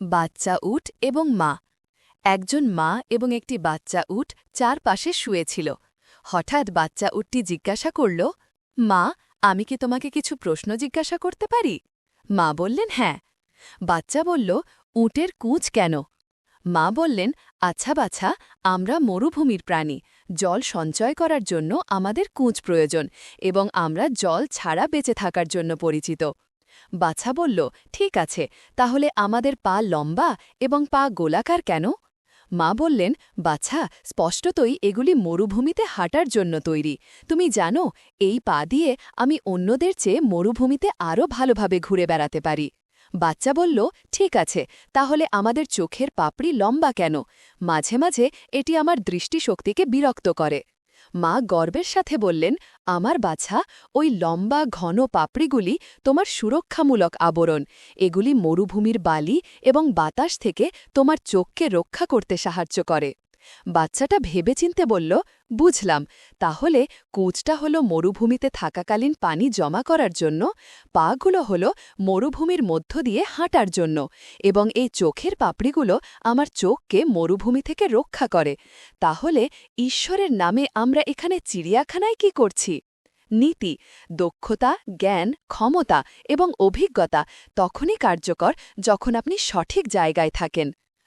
বাচ্চা উট এবং মা। একজন মা এবং একটি বাচ্চা উট চারপাশে শুয়েছিল। হঠাৎ বাচ্চা উটটি জিজ্ঞাসা করল, মা, আমি কি তোমাকে কিছু প্রশ্ন জিজ্ঞাসা করতে পারি? মা বললেন হ্যাঁ। বাচ্চা বলল, উটের কুঁচ কেন? মা বললেন আচ্ছা বাছা, আমরা মরুভূমির প্রাণী। জল সঞ্চয় করার জন্য আমাদের কুঁচ প্রয়োজন এবং আমরা জল ছাড়া বেঁচে থাকার জন্য পরিচিত। বাছা বলল, ঠিক আছে, তাহলে আমাদের পা লম্বা এবং পা গোলাকার কেন? মা বললেন, বাছা, স্পষ্টতই এগুলি মরুভূমিতে হাঁটার জন্য তৈরি। তুমি জানো, এই পা দিয়ে আমি অন্যদের চেয়ে মরুভূমিতে আরও ভালোভাবে ঘুরে বেড়াতে পারি। বাচ্চা বলল, ঠিক আছে, তাহলে আমাদের চোখের পাপড়ি লম্বা কেন? মাঝে মাঝে এটি আমার দৃষ্টিশক্তিকে বিরক্ত করে। মা গর্বের সাথে বললেন, আমার বাছা, ওই লম্বা ঘন পাপড়িগুলি তোমার সুরক্ষামূলক আবরণ। এগুলি মরুভূমির বালি এবং বাতাস থেকে তোমার চোখকে রক্ষা করতে সাহায্য করে। বাচ্চাটা ভেবেচিন্তে বলল, বুঝলাম। তাহলে কুচটা হল মরুভূমিতে থাকাকালীন পানি জমা করার জন্য, পাগুলো হল মরুভূমির মধ্য দিয়ে হাঁটার জন্য, এবং এই চোখের পাপড়িগুলো আমার চোখকে মরুভূমি থেকে রক্ষা করে। তাহলে ঈশ্বরের নামে আমরা এখানে চিড়িয়াখানায় কি করছি? নীতি, দক্ষতা, জ্ঞান, ক্ষমতা এবং অভিজ্ঞতা তখনই কার্যকর যখন আপনি সঠিক জায়গায় থাকেন।